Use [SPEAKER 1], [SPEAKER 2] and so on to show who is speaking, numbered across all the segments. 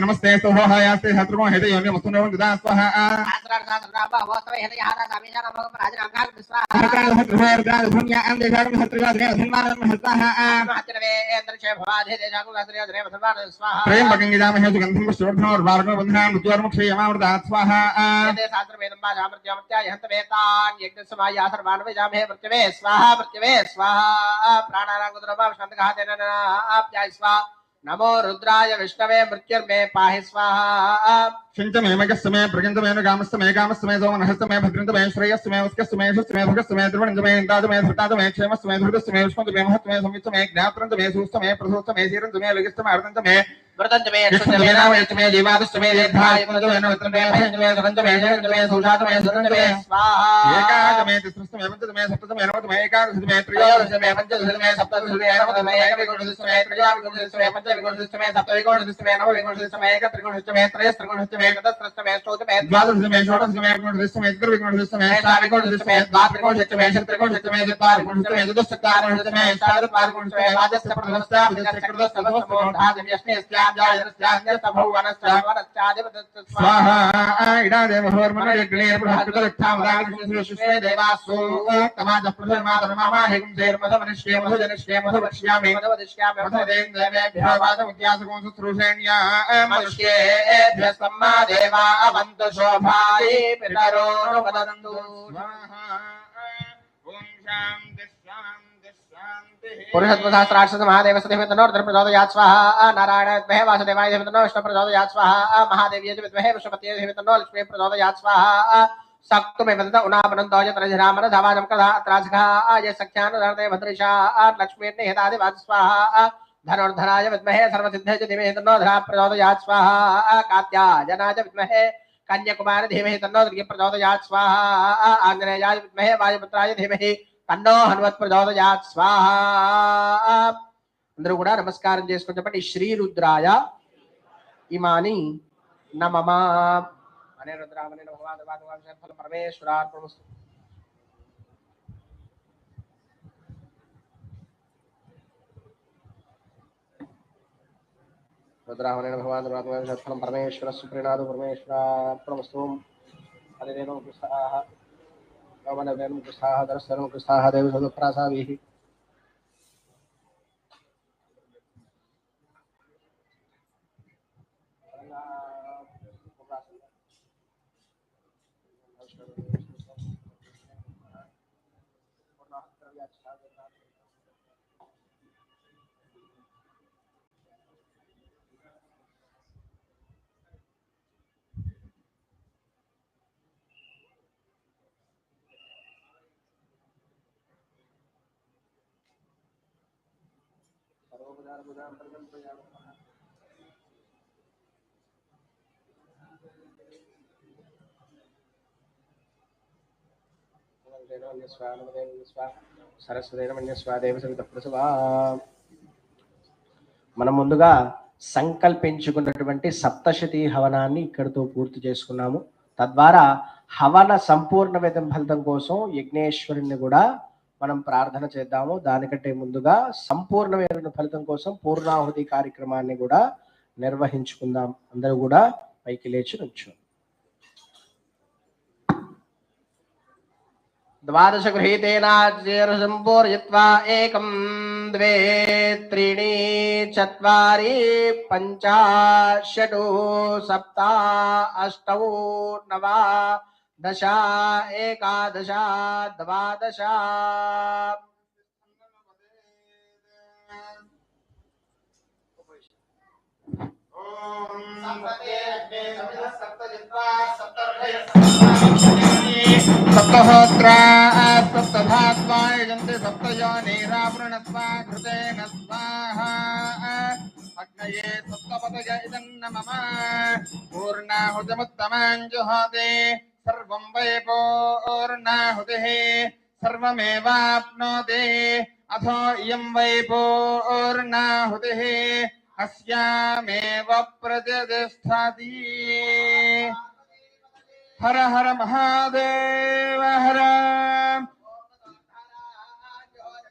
[SPEAKER 1] नमस्ते सोहायास्ते हत्रुगो हेते योनि वसुनो गुदा स्वाहा। हत्रार्थात्रभा वस्तवे हेते यहारा
[SPEAKER 2] कामिजाना भगव राजराम काल स्वाहा हत्रार्थ हत्रवर्गा धन्या अंधे जागम हत्रगा धन्या धन्मान हताहा हत्रवे इंद्रचे भवाधे देजागु हत्रया धन्या भगवान स्वाहा। प्रेम भगंगे जाम हेतु गंधम श्रोधन और बारगो बंध మృత్యోర్ముక్షయమామృతాత్ స్వాహ
[SPEAKER 1] నమో రుద్రాయ విష్ణవే మృత్యుర్మే పాహి స్వాహా
[SPEAKER 2] శంచమే మగస్సమే ప్రగంతమే కామస్తమే కామస్తమే సోమనహస్తమే భద్రంతమే శ్రేయస్సమే వస్కస్తమే యశస్సమే భగస్తమే ద్రవణంతమే ఇందాతమే ధృతాతమే క్షేమస్తమే ధృతస్తమే విష్ణుతమే మహత్మే సంవిత్తమే జ్ఞాపరంతమే సూస్తమే ప్రసూస్తమే శీరంతమే లగిస్తమే అర్థంతమే
[SPEAKER 1] वृतंजमे
[SPEAKER 2] अश्वजमेनाम यत्मे जीवादुष्टमे देधाय पुनर्जमे वृतंजमे भयंजमे सुरंजमे जयंजमे सुषातमे सुरंजमे
[SPEAKER 1] स्वाहा
[SPEAKER 2] एकादमे तिसृष्टमे पंचदमे सप्तदमे नवदमे एकादशमे त्रयोदशमे पंचदशमे सप्तदशमे नवदशमे एकविंशतिष्टमे त्रयोविंशतिष्टमे पंचविंशतिष्टमे सप्तविंशतिष्टमे नवविंशतिष्टमे एकत्रिंशतिष्टमे त्रयस्त्रिंशतिष्टमे चतुस्त्रिंशतिष्टमे चौदशमे द्वादशमे षोडशमे एकविंशतिष्टमे चतुर्विंशतिष्टमे साविंशतिष्टमे द्वात्रिंशतिष्टमे षट्त्रिंशतिष्टमे चतुर्विंशतिष्टमे चतुश्चत्वारिंशतिष्टमे अष्टादशपारिंशतिष्टमे द्वादशप्रथमस्य चतुर्दशप्रथमस्य आदिव्यष्णे కృతస్య
[SPEAKER 1] శోభాయి పితరో
[SPEAKER 2] ఓం శాంతి శాంతి
[SPEAKER 1] पुरुषत्वसहस्राक्षसमहादेव सतिमितनोर्धर्मप्रचोदयात् स्वाहा नारायणद्महे वासुदेवाय धीमतनो विष्णुप्रचोदयात् स्वाहा महादेवीय विद्महे लक्ष्मी विद्महे कन्याकुमारी वायुपुत्राय తన్నో హనుమత్ ప్రచోదయాత్ స్వాహ. అందరూ కూడా నమస్కారం చేసుకుని చెప్పండి శ్రీ రుద్రాయ ఇమాని నమమా. అనే రుద్రామనే భగవాన్ పరమేశ్వరార్పణమస్తు రుద్రామనే భగవాన్ ఫలం పరమేశ్వర సుప్రీనాథు रमणवेरं कृष्णाः दरसरं कृष्णाः देवसदप्रासाभिः Thank you. దర్శనం కృష్ణాః దేవసదుప్రాసాభిः మనం ముందుగా సంకల్పించుకున్నటువంటి సప్తశతి హవనాన్ని ఇక్కడితో పూర్తి చేసుకున్నాము. తద్వారా హవన సంపూర్ణ విధం ఫలితం కోసం యజ్ఞేశ్వరుణ్ణి కూడా మనం ప్రార్థన చేద్దాము. దానికంటే ముందుగా సంపూర్ణమైన ఫలితం కోసం పూర్ణాహుతి కార్యక్రమాన్ని కూడా నిర్వహించుకుందాం. అందరూ కూడా పైకి లేచి నుంచు ద్వాదశ గృహీతేనాజేర్సంపూర్యత్వా ఏకం ద్వే త్రీణి చత్వారి పంచ షడు సప్త అష్టౌ నవ दशा एकादशा द्वादशा।
[SPEAKER 2] सप्तहोत्रा सप्तभात्वा यजन्ते सप्तयो नेरावृणत्वा घृतेन स्वाहा। अग्नये सप्तपदय इदं न मम पूर्णाहुतमुत्तमाञ्जुहाते सर्वं वैपोर्नाहुतिः सर्वमेवाप्नोति अथो इयं वैपोर्नाहुतिः अस्यामेव प्रतिष्ठति हर हर महादेव हर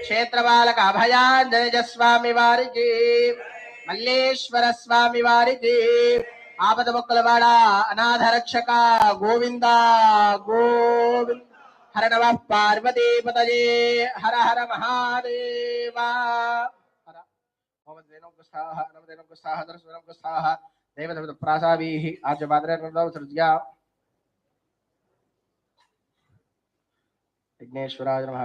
[SPEAKER 1] పరాదేవతకు క్షేత్రపాలక అభయాంజనేయ స్వామి వారికి మల్లేశ్వర స్వామి వారికి ఆపద మొక్కలవాడ అనాథ రక్షక గోవింద గోవింద హర నమ పార్వతీపతయే హర హర మహాదేవా హర ఓం దేనం గుస్థాహ నమ దేనం గుస్థాహ దర్శనం గుస్థాహ దేవదేవత ప్రాసావీః ఆర్యపాద్రేర్నదౌ సృజ్యా విఘ్నేశ్వరాయ నమః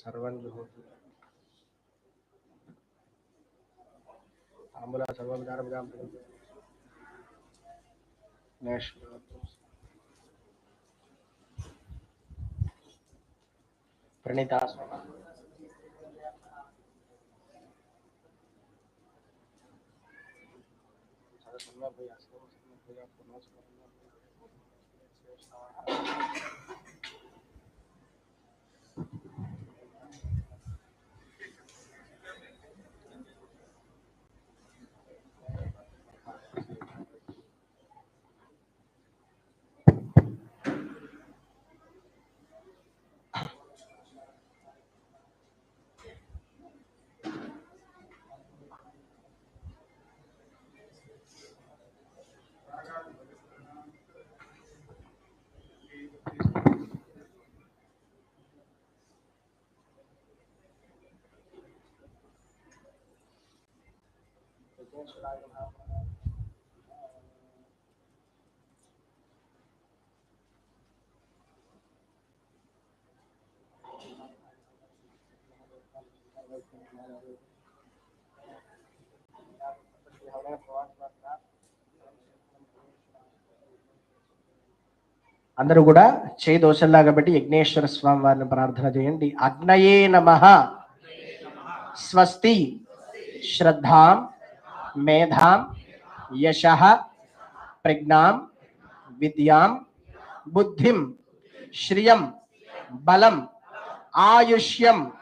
[SPEAKER 1] Sarwan juga. आम्बुला सर्वविधारभिधां नेक्स्ट प्रणीता Thank you. అందరూ కూడా చేయి దోషల్లాగా పెట్టి యజ్ఞేశ్వర స్వామి వారిని ప్రార్థన చేయండి. అగ్నయే నమ. స్వస్తి. శ్రద్ధాం. మేధాం యశ ప్రజ్ఞాం విద్యాం బుద్ధిం శ్రియం బలం ఆయుష్యం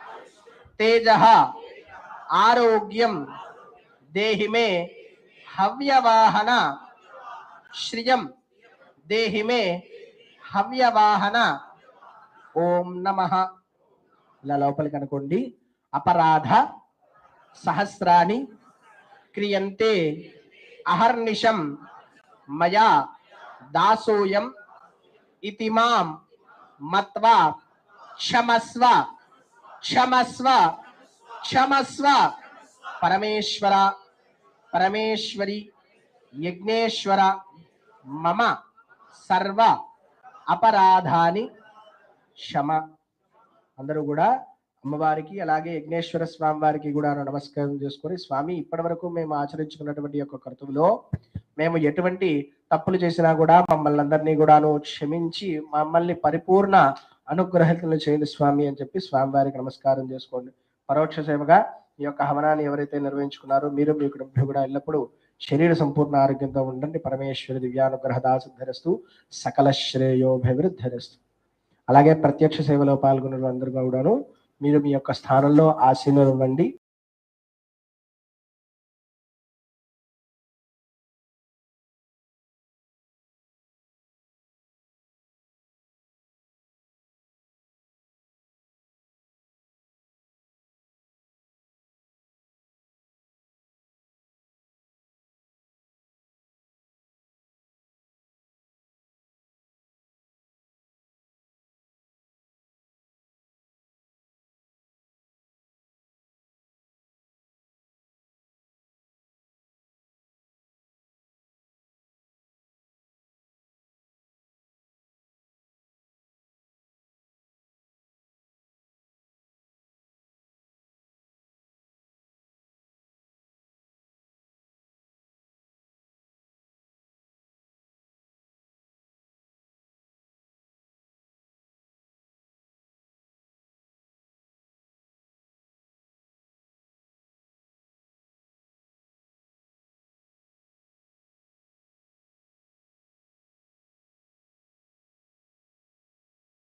[SPEAKER 1] తేజ ఆరోగ్యం దేహిమే హవ్యవాహన శ్రియం దేహిమే హవ్యవాహన. ఓం నమ. ఇలా లోపలికి అనుకోండి. అపరాధ సహస్రాణి క్రియంతే అహర్నిశం మయా దాసోయం ఇతి మాం మత్వా క్షమస్వ క్షమస్వ క్షమస్వ పరమేశ్వర పరమేశ్వరి యజ్ఞేశ్వర మమ సర్వ అపరాధాని క్షమ. అందరూ కూడా అమ్మవారికి అలాగే యజ్ఞేశ్వర స్వామి వారికి కూడా నమస్కారం చేసుకొని స్వామి ఇప్పటి వరకు మేము ఆచరించుకున్నటువంటి యొక్క కర్తువులో మేము ఎటువంటి తప్పులు చేసినా కూడా మమ్మల్ని అందరినీ కూడాను క్షమించి మమ్మల్ని పరిపూర్ణ అనుగ్రహితులు చేయండి స్వామి అని చెప్పి స్వామి వారికి నమస్కారం చేసుకోండి. పరోక్ష సేవగా ఈ యొక్క హవనాన్ని ఎవరైతే నిర్వహించుకున్నారో మీరు మీ కుటుంబం కూడా ఎల్లప్పుడూ శరీర సంపూర్ణ ఆరోగ్యంతో ఉండండి. పరమేశ్వరి దివ్యానుగ్రహ దాసుధరస్తు సకల శ్రేయోభివృద్ధిరస్తు అలాగే ప్రత్యక్ష సేవలో పాల్గొన్న అందరూ కూడాను మీరు మీ యొక్క స్థానంలో ఆశీనులు ఇవ్వండి.